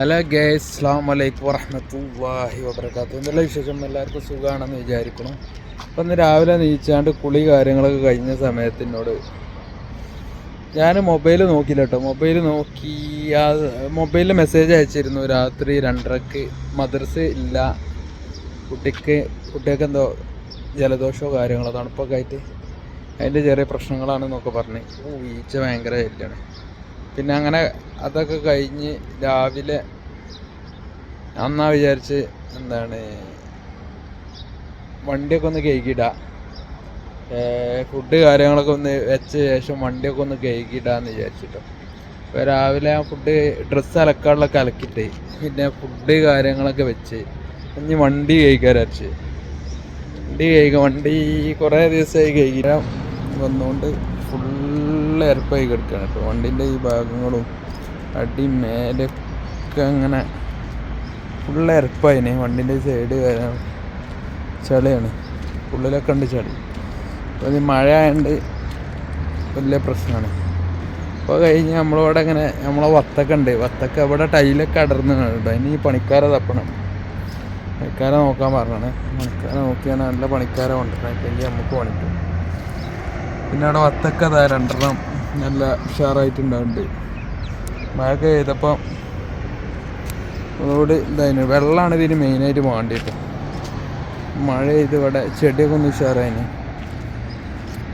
Hello guys അസ്ലാം വലൈക്കും വറഹമത്തല്ലാഹി വബർക്കാത്തു എന്നുള്ള വിശേഷം? എല്ലാവർക്കും സുഖമാണെന്ന് വിചാരിക്കണം അപ്പം ഇന്ന് രാവിലെ നീച്ചാണ്ട് കുളി കാര്യങ്ങളൊക്കെ കഴിഞ്ഞ സമയത്ത് എന്നോട് ഞാൻ മൊബൈൽ നോക്കിയില്ല കേട്ടോ മൊബൈൽ നോക്കി ആ മൊബൈലിൽ മെസ്സേജ് അയച്ചിരുന്നു രാത്രി രണ്ടരക്ക് മദ്രസ ഇല്ല കുട്ടിക്ക് കുട്ടികൾക്ക് എന്തോ ജലദോഷമോ കാര്യങ്ങളോ തണുപ്പൊക്കെ ആയിട്ട് അതിന്റെ ചെറിയ പ്രശ്നങ്ങളാണെന്നൊക്കെ പറഞ്ഞ്. ഈച്ച ഭയങ്കര ആയിട്ടാണ്. പിന്നെ അങ്ങനെ അതൊക്കെ കഴിഞ്ഞ് രാവിലെ അന്നാ വിചാരിച്ച് എന്താണ് വണ്ടിയൊക്കെ ഒന്ന് കഴുകിയിടാം. ഫുഡ് കാര്യങ്ങളൊക്കെ ഒന്ന് വെച്ച ശേഷം വണ്ടിയൊക്കെ ഒന്ന് കഴുകിയിടാന്ന് വിചാരിച്ചിട്ടോ. അപ്പോൾ രാവിലെ ആ ഫുഡ് ഡ്രസ്സ് അലക്കാനുള്ളൊക്കെ അലക്കിയിട്ട് പിന്നെ ഫുഡ് കാര്യങ്ങളൊക്കെ വെച്ച് ഇനി വണ്ടി കഴിക്കാൻ വിചാരിച്ച്. വണ്ടി കഴിക്കുക വണ്ടി കുറേ ദിവസമായി കഴിക്കാൻ വന്നുകൊണ്ട് ഫുള്ള് എരപ്പായി കിടക്കുകയാണ് കേട്ടോ. വണ്ടിന്റെ ഈ ഭാഗങ്ങളും അടി മേലൊക്കെ അങ്ങനെ ഫുള്ള് എരപ്പായിന്. വണ്ടിന്റെ സൈഡ് ചളിയാണ്. ഉള്ളിലൊക്കെ ഉണ്ട് ചളി. അപ്പോൾ ഈ മഴ ആയതുകൊണ്ട് വലിയ പ്രശ്നമാണ്. അപ്പോൾ കഴിഞ്ഞ് നമ്മളിവിടെ ഇങ്ങനെ നമ്മളെ വത്തൊക്കെ ഉണ്ട്. വത്തൊക്കെ ഇവിടെ ടൈലൊക്കെ അടർന്ന് കേട്ടോ. ഇനി പണിക്കാരെ തപ്പണം. പണിക്കാരെ നോക്കാൻ പറഞ്ഞാണ്. പണിക്കാരെ നോക്കിയാൽ നല്ല പണിക്കാരെ ഇല്ലെങ്കിൽ നമുക്ക് പണിക്കും പിന്നെ അവിടെ വത്തക്ക അതാ രണ്ടെണ്ണം നല്ല ഉഷാറായിട്ടുണ്ടാവുന്നുണ്ട്. മഴയൊക്കെ ചെയ്തപ്പം റോഡ് ഇതായിരുന്നു വെള്ളമാണ് ഇതിന് മെയിനായിട്ട് വേണ്ടിയിട്ട് മഴ ചെയ്ത് ഇവിടെ ചെടിയൊക്കെ ഒന്ന് ഉഷാറായിന്.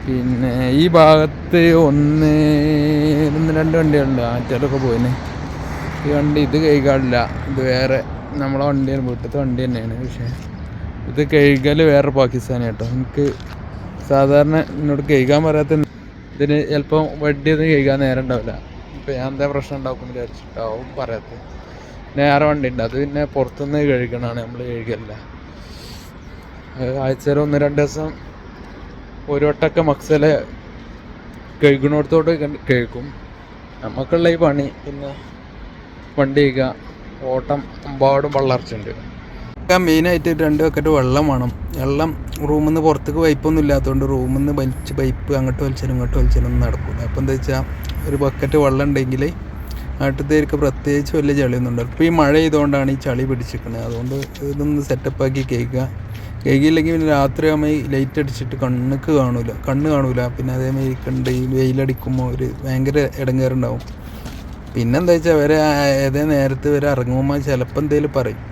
പിന്നെ ഈ ഭാഗത്ത് ഒന്ന് ഒന്ന് രണ്ട് വണ്ടികളുണ്ട്. ആറ്റലൊക്കെ പോയിന്. ഈ വണ്ടി ഇത് കഴുകാറില്ല ഇത് വേറെ നമ്മളെ വണ്ടിയാണ് വീട്ടിലത്തെ വണ്ടി തന്നെയാണ്. പക്ഷേ ഇത് കഴുകൽ വേറെ പാകിസ്ഥാനി കേട്ടോ എനിക്ക് സാധാരണ എന്നോട് കഴുകാൻ പറയാത്ത ഇതിന് ചിലപ്പോൾ വണ്ടിയൊന്നും കഴുകാൻ നേരം ഉണ്ടാവില്ല. ഇപ്പം ഞാൻ എന്താ പ്രശ്നം ഉണ്ടാക്കും വിചാരിച്ചിട്ടാവും പറയാത്തത് നേരെ വണ്ടി ഉണ്ട്. അത് പിന്നെ പുറത്തുനിന്ന് കഴുകണമാണ് നമ്മൾ കഴുകല്ല ആഴ്ചയിൽ ഒന്ന് രണ്ട് ദിവസം ഒരു വട്ടമൊക്കെ മക്സൽ കഴുകണോടത്തോട്ട് കഴിക്കും നമുക്കുള്ള ഈ പണി. പിന്നെ വണ്ടി കഴുകുക. ഓട്ടം അമ്പാടും വളർച്ചുണ്ട് മെയിനായിട്ട് രണ്ട് ബക്കറ്റ് വെള്ളം വേണം. വെള്ളം റൂമിൽ നിന്ന് പുറത്തേക്ക് പൈപ്പൊന്നും ഇല്ലാത്തതുകൊണ്ട് റൂമിൽ നിന്ന് വലിച്ച് പൈപ്പ് അങ്ങോട്ട് വലിച്ചാലും ഇങ്ങോട്ട് വലിച്ചാലും ഒന്നും നടക്കില്ല അപ്പോൾ എന്താ വെച്ചാൽ ഒരു ബക്കറ്റ് വെള്ളം ഉണ്ടെങ്കിൽ നാട്ടിലേക്ക് പ്രത്യേകിച്ച് വലിയ ചളിയൊന്നും ഉണ്ടാവും ഇപ്പോൾ ഈ മഴ ചെയ്തുകൊണ്ടാണ് ഈ ചളി പിടിച്ചിരിക്കുന്നത് അതുകൊണ്ട് ഇതൊന്ന് സെറ്റപ്പാക്കി കേൾക്കുക. കേൾക്കില്ലെങ്കിൽ പിന്നെ രാത്രി ആകുമ്പോൾ ഈ ലൈറ്റ് അടിച്ചിട്ട് കണ്ണുക്ക് കാണൂല. കണ്ണ് കാണൂല. പിന്നെ അതേമാതിരി കണ്ട് ഈ വെയിലടിക്കുമ്പോൾ ഒരു ഭയങ്കര ഇടങ്ങേറുണ്ടാവും. പിന്നെന്താ വെച്ചാൽ അവരെ ഏതേ നേരത്തെ വരെ ഇറങ്ങുമ്പോൾ ചിലപ്പോൾ എന്തെങ്കിലും പറയും.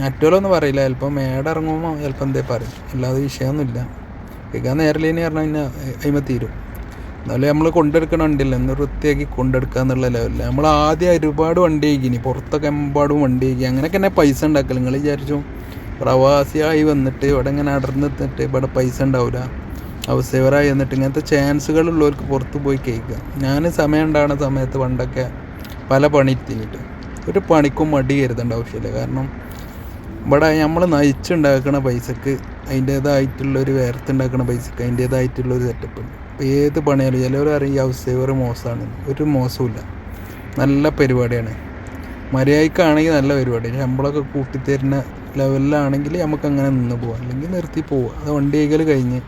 മറ്റോലൊന്നും പറയില്ല. ചിലപ്പോൾ മേടം ഇറങ്ങുമ്പോൾ ചിലപ്പോൾ എന്തേ പറയും. അല്ലാതെ വിഷയമൊന്നുമില്ല. കേൾക്കാൻ നേരലേന്ന് പറഞ്ഞാൽ പിന്നെ അതിമ തീരും. എന്നാലും നമ്മൾ കൊണ്ടെടുക്കണ വണ്ടിയില്ല. എന്ന് വൃത്തിയാക്കി കൊണ്ടെടുക്കുക എന്നുള്ള ലെവലില്ല നമ്മൾ ആദ്യം ഒരുപാട് വണ്ടി കഴിക്കിനി പുറത്തൊക്കെ എമ്പാടും വണ്ടി കഴിക്കി അങ്ങനെയൊക്കെ തന്നെ പൈസ ഉണ്ടാക്കൽ നിങ്ങൾ വിചാരിച്ചു പ്രവാസിയായി വന്നിട്ട് ഇവിടെ ഇങ്ങനെ അടർന്ന് നിന്നിട്ട് ഇവിടെ പൈസ ഉണ്ടാവില്ല ഹൗസ് സേവറായി എന്നിട്ട് ഇങ്ങനത്തെ ചാൻസുകൾ ഉള്ളവർക്ക് പുറത്ത് പോയി കേൾക്കുക. ഞാൻ സമയം ഉണ്ടാകുന്ന സമയത്ത് പണ്ടൊക്കെ പല പണി തിന്നിട്ട് ഒരു പണിക്കും മടി കരുതേണ്ട ആവശ്യമില്ല. കാരണം ഇവിടെ നമ്മൾ നയിച്ചുണ്ടാക്കുന്ന പൈസക്ക് അതിന്റേതായിട്ടുള്ള ഒരു വേർത്തുണ്ടാക്കുന്ന പൈസക്ക് അതിന്റേതായിട്ടുള്ളൊരു സെറ്റപ്പ് ഉണ്ട്. അപ്പോൾ ഏത് പണിയാലും ചിലവർ അറിയും ഹൗസ് സേവർ മോശമാണ് ഒരു മോശമില്ല നല്ല പരിപാടിയാണ്. മര്യാദക്കാണെങ്കിൽ നല്ല പരിപാടി. ശമ്പളമൊക്കെ കൂട്ടിത്തരുന്ന ലെവലിലാണെങ്കിൽ നമുക്ക് അങ്ങനെ നിന്ന് പോവാം. അല്ലെങ്കിൽ നിർത്തി പോവുക അത് വണ്ടി കൈകൾ കഴിഞ്ഞ്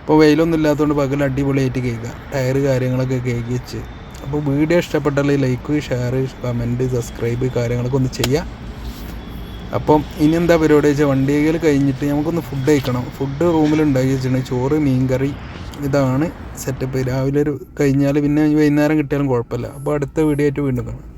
ഇപ്പോൾ വെയിലൊന്നും ഇല്ലാത്തതുകൊണ്ട് പകൽ അടിപൊളിയായിട്ട് കേൾക്കുക. ടയർ കാര്യങ്ങളൊക്കെ കേൾക്കി വെച്ച്. അപ്പോൾ വീഡിയോ ഇഷ്ടപ്പെട്ടാൽ ലൈക്ക് ഷെയർ കമന്റ് സബ്സ്ക്രൈബ് കാര്യങ്ങളൊക്കെ ഒന്ന് ചെയ്യാം. അപ്പം ഇനി എന്താ പരിപാടി വെച്ചാൽ വണ്ടികൾ കഴിഞ്ഞിട്ട് നമുക്കൊന്ന് ഫുഡ് കഴിക്കണം. ഫുഡ് റൂമിൽ ഉണ്ടാക്കി വെച്ചിട്ടുണ്ടെങ്കിൽ ചോറ് മീൻകറി ഇതാണ് സെറ്റപ്പ് രാവിലെ ഒരു കഴിഞ്ഞാൽ പിന്നെ വൈകുന്നേരം കിട്ടിയാലും കുഴപ്പമില്ല. അപ്പോൾ അടുത്ത വീഡിയോ ആയിട്ട് വീണ്ടും കാണാം.